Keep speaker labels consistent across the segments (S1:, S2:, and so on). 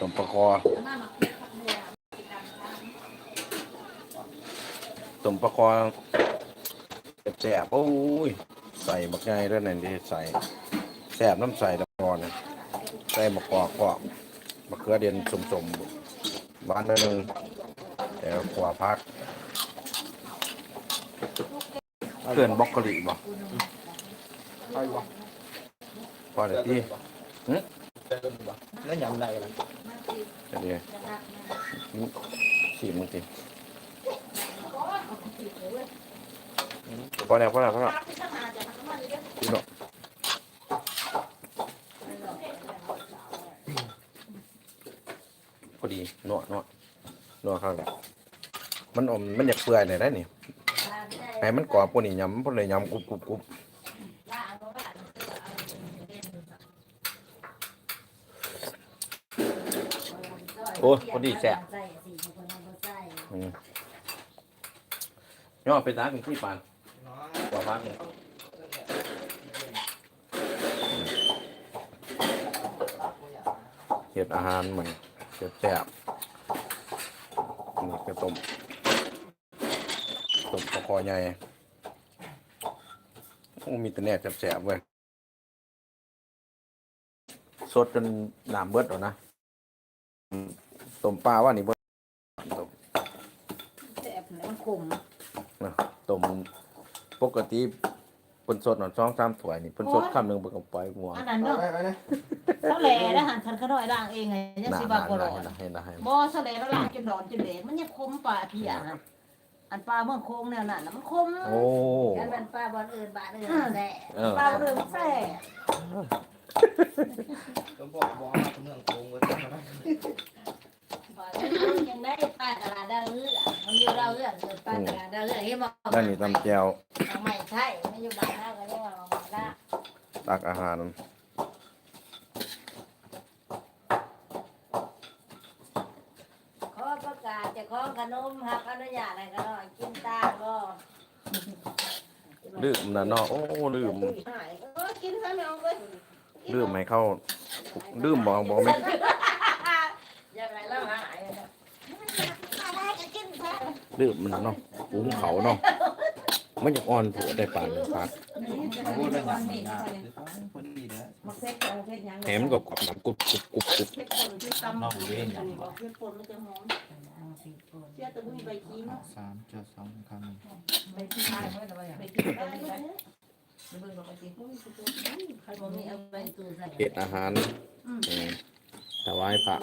S1: ต้มปลาคอต้มปลาคอแซ่บๆโอ้ย ใส่บักไงด้วยนั่นที่ใส่แซ่บน้ำใส่ตะกอนนะใส่มะกอกกอกมะเขือเด่นสมๆบ้านนิดนึงแต่ขวาพักเพื่อนบล็อกโกลีบ่
S2: ไปวะ
S1: พอเดี๋ยวที่
S2: แล้วยำได้ละ
S1: เดี๋ยวสีมึงสิพอแล้วพอแล้วพอแล้วพี่น้องพอดีนวดนวดนวดข้างหลังมันอมมันอยากเปื่อยหน่อยได้นี่ให้มันกรอบพวกนี้ยำพวกเลยยำกรุบกรุบกรุบ อ้พอดีแซ่บอืมย่อไปตาเป็นที่ปานกว่าพักเนี่ยเห็ดอาหารเหมือนเห็ดแซ่บนี่ก็ต้มต้มปลาคอใหญ่โอ้มีแต่แหน่แซ่บๆเว้ยสดจนหนามเบิดแล้วนะ ต้มปลาว่านี่เบิดต้ม
S3: แซ่บแล้วมันขม
S1: นะต้มปกติเพิ่นสดหน่อยสองสามถ้วยนี่เพิ่นสดคำหนึงเพิ่นก็ปล่อยหัว
S3: อันนั้นเนาะ
S2: ไปไปนะ
S3: เท่าแหล่แล้วหันคันขน้อยด่างเองไงยัง
S1: น่า
S3: สิ
S1: น่า
S3: บากบ่รอ
S1: เห็น
S3: ด
S1: นะเห็นนะเห็นนะ
S3: บ่เท่าแหล่แล้วด่างจนดอนจนเหลนมันยังคมปลาพี่อะอันปลาเมืองโค้งแนวนั้นน่ะมันคม
S1: โอ้
S4: แล้วมันป้าบอลอื่นบ้านอื่นแหละ
S1: เออ
S3: ปลาเรืองแซ่
S2: ต้องบอกบอกว่าเมืองโกงไว้ก่อนนะ
S4: ยังได้ป้าตลาดดาวเรืองมันอยู่ดาวเรื องเกิดป้าตลาดดาวเรืองที่บอก
S1: นั่นนี่ตำแจว
S4: ไม่ใช่ไม่อยู่บ้านเราก็เรียกว่าบ้านละ
S1: ตักอาหาร
S4: ขอประกาศจะขอขนมครับอนุญาตอะไรก็หน่อยกินตาก็
S1: ลืมนะเนาะโอ้ลืม
S3: หายเออกินซะไม่เอาเลย
S1: ลืมให้เข้าลืมบอกบอกไหม
S4: ยังไงเราหายนะอะไรจะกิน แท้
S1: ลืมมันเนาะหุงเขาเนาะมันอยากอ่อนผัวได้ปานพัก
S2: พูดเรื่องนี้นะคนดีนะ
S3: มาเซ็ตเอาเซ็ตยัง
S1: แหมมันก็กรอบน้ำกรุบกรุบกรุบกรุบ
S3: เซ็ตคนที่ตำบอกเซ็ตคนมันจะหอมเชื่อแต่บุ้ยใบขี้เนาะ
S2: สามเจ็ดสองคำ
S3: ใบขี้ใบขี้ใบขี้เบิ่งบอกไปสิใครบ่มีเอาไป
S4: ตู้ใส่
S1: เฮ็ดอาหารอืมถวายพระ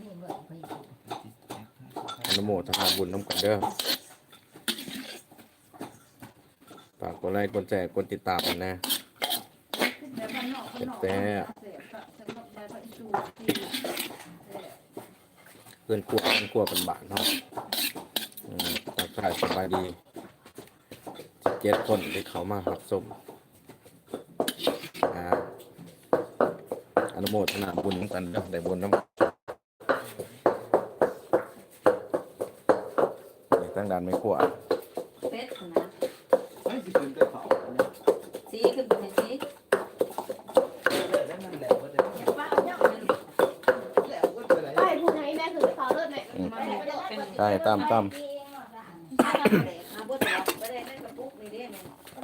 S4: นี่เมื่อไป
S1: อ นโมทนาบุญน้ำกันเด้อฝากกดไลค์กดแชร์กดติดตามกันนะแต่เพื่อนกลัวเพื่อนกลัวเป็นบาทเนาะอืมทักทายสบายดีเจ็ดคนที่เขามาหับสมอ่าอนุโมทนาบุญน้ำกันเด้อได้บุญน้ำ นี่ตั้งด่านไม่กลัว
S4: เป็ดนะ
S2: ไอ้ที่เป็นกระเป๋า
S4: สีคือเป็นสี
S2: แล้วมันแหลกก็ได้
S4: ป้าเอาเนี่ยเป็น
S2: แหลกก็เป็นไร
S3: ไปผู้ไหนแม่คือเขาเลิศแม่
S1: ใช่ตามตาม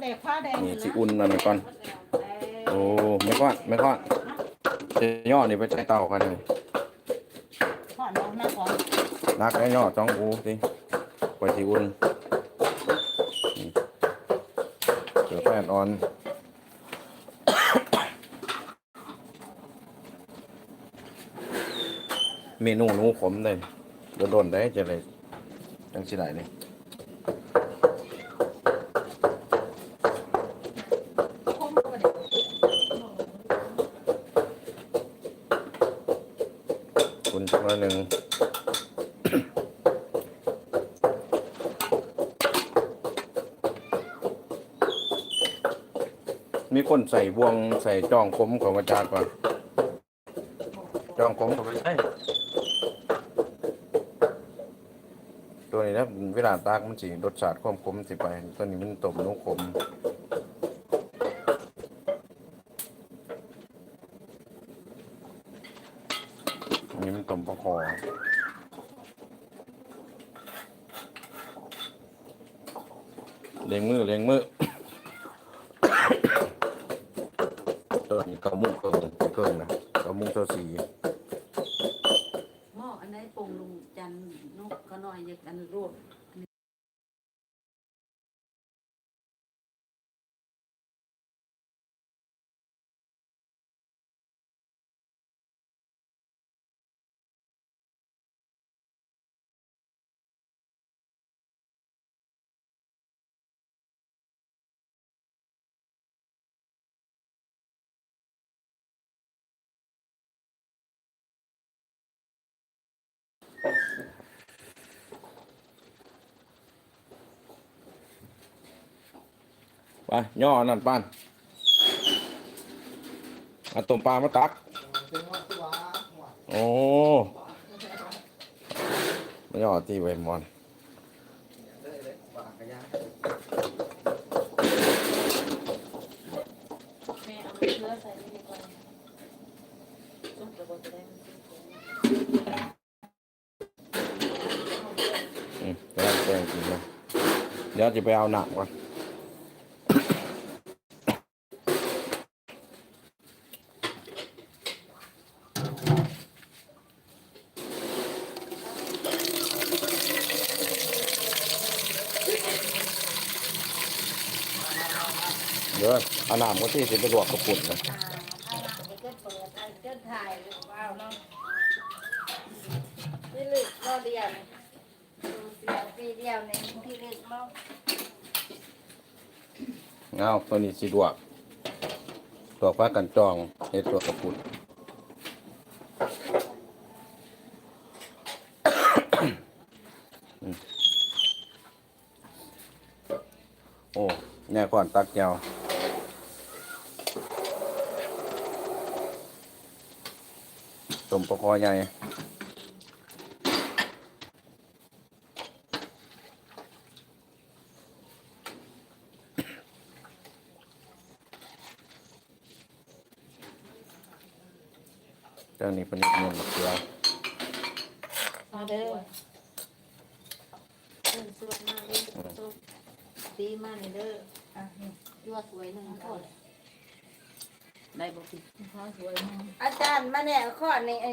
S3: แดกผ้าแดง
S1: นี่สิอุ่นอันนี้ก่อนโอ้ไม่ก้อนไม่ก้อนจะย่อนี่ไปใช้เตากันเลย
S3: ผ่อนน้องหน้าก่อน
S1: นักได้ย่อจ้องกูสิ ไปสิอุ่นอืมเสือแป้นอ่อนเมนูหนูขมเลยโดนได้จะเลยจังสิไหนเลยคุณสักหน่อยหนึ่ง มีคนใส่บวงใส่จองคมของอาจารย์ก่อนจองคมก็ไม่ใช่ตัวนี้นะเวลาตากมันสีรสชาติความขมสิไปตัวนี้มันต้มนุ่ขมนี้มันต้มปลาคอเลี้ยงมือเลี้ยงมือ ตัวนี้กระมุงเกินเกินนะกระมุงตัวสี
S3: หม้ออันไหนปรุงลุงจันนกก็น้อยอยากกันรวบ
S1: ไปย่อนั่นป้านเอาต้มปลามาตัก โอ้ไม่ย่อที่เวมอน
S3: แม่เอนซุปกระบอกจะได้มันสุก
S1: อืมกำลังแกงกินเลยเดี๋ยวจะไปเอาหนักก่อน เดี๋ยวเอาหนามก็ที่สิไปลวกกระปุ่นนะ
S4: อ่าเอาเดี๋ยวก็เปิดเอาเจ้าถ่ายหรือเปล่าเนาะนี่ลึกรอเดียวนี่ดูเสีดียวในที่ลึกเนาะ
S1: เอาตัวนี้สิลวกลวฟ้ากันจองเฮ็ดตัวกระปุ่นโอ้แน่ก่อนตักยาว ต้มปลาคอใหญ่เจ้านี้เป็นเงินมะเขือ
S3: มาเด้อเพิ่นสุกมาเด้อสุกตีมานี่เด้ออะนี่ยั่วสวยหนึ่งคน ได้บ่พี่ข้าวสวยหนึ่ง
S4: อาจารย์มาเนี่ยข้อนี้ไอ้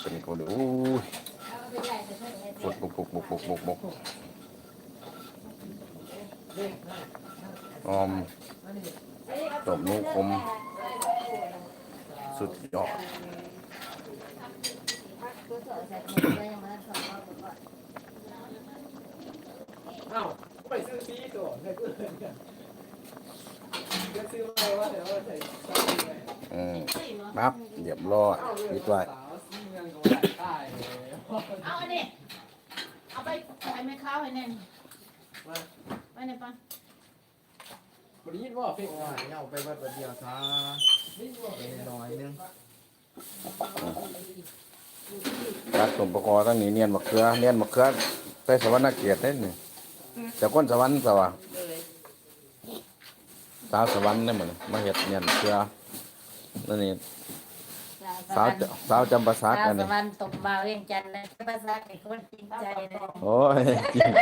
S1: เป็นคนโอ้ย
S4: เอาไปใหญ่ไปเพิ่มเลย
S1: บุกบุกบุกบุกบุกบุกบุกออมตบลูกอมสุดยอด
S4: ตัวส อดใส่หมดเลยยังมาสอนเราก่อน
S2: เอ้าไปซื้อซีตัวให้เพื่อนกันจะซื้ออะไรวะเดี๋ยวเอาใส่ซองเลย
S1: อืมนับเรียบร้อยปิดไว้
S2: สาวซื้อเงินก็ว่าได้เลย
S3: เอาอันนี้เอาไปใส่แม่ข้าวให้แน่นไปไหนปัน
S2: บริยินว่าเพลง
S5: ว่าเอาไปวัดประเดียวซะเป็นน้อยนึง
S1: ตัดสมประกอบตั้งนี้เนียนมะเขือเนียนมะเขือใส่สวรรค์เกียรติเด้นี่ จากก้นสวรรค์สวะ
S3: เลย
S1: สาวสวรรค์นี่เหมือนมาเห็ดเนียนมะเขือนั่นนี่สาวจะสาวจำปาสัก
S4: สาว
S1: อัน
S4: ส
S1: นี้
S4: วรรค์ตกมาเวียงจันทร์นะภาษาไอ้คนจริงใจเลย
S1: โอ้ยจริง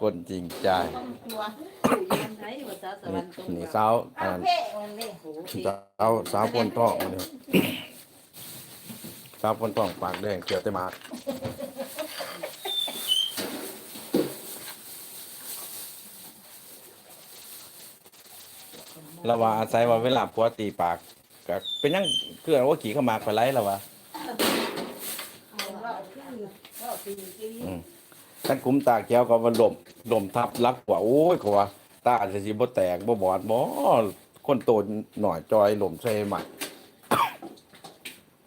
S1: คนจริงใจ
S3: ต้องตัวยังไงภาษาสวรรค์ตรง
S1: นี่สาวอั
S4: เอา
S1: น
S4: เพ่มันนี่
S1: สาวสาวพ่นท้องอันนี้สาวพ่นท้องปากแดงเกี่ยวแต่หมาก เราว่าอาศัยว่าเวลาผัวตีปากก็เป็นหยังเกือว่าขี่เข้ามาไปไล่แล้ววะอืมท่านคุ้มตาแก้วก็ว่าลมลมทับรักกว่าโอ้ยเขาว่าตาอาจจะสิบ่แตกบ่บอดบ่คนโตหน่อยจอยลมใส่ใหม่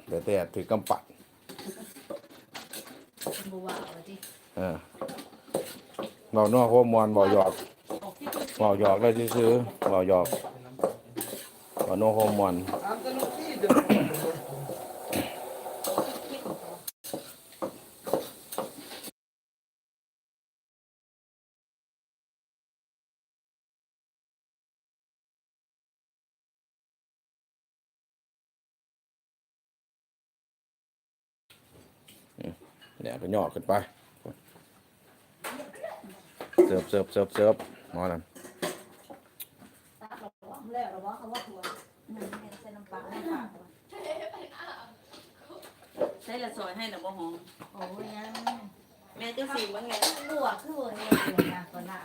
S1: แต่แต่ถือกำปัด
S3: บัวเอาที่
S1: เออเบานัวโคมวนเบาหยอกเบาหยอกได้ซื้อๆเบาหยอก Ano home one? Ừ, để cái nhỏ cái
S4: bay. Sớp sớp sớp sớp. Ngon lắm. แล้วเราว่าเขาว่าถั่วมันเป็นเส้นน้ำปลาให้ปาก
S6: ใช้ละซอยให้ละบ่หอม
S4: โอ้ยยัง
S6: แม่จะสิว่าไง
S4: ลวกคือเวอร์เนี่ยนะก่อนหน้า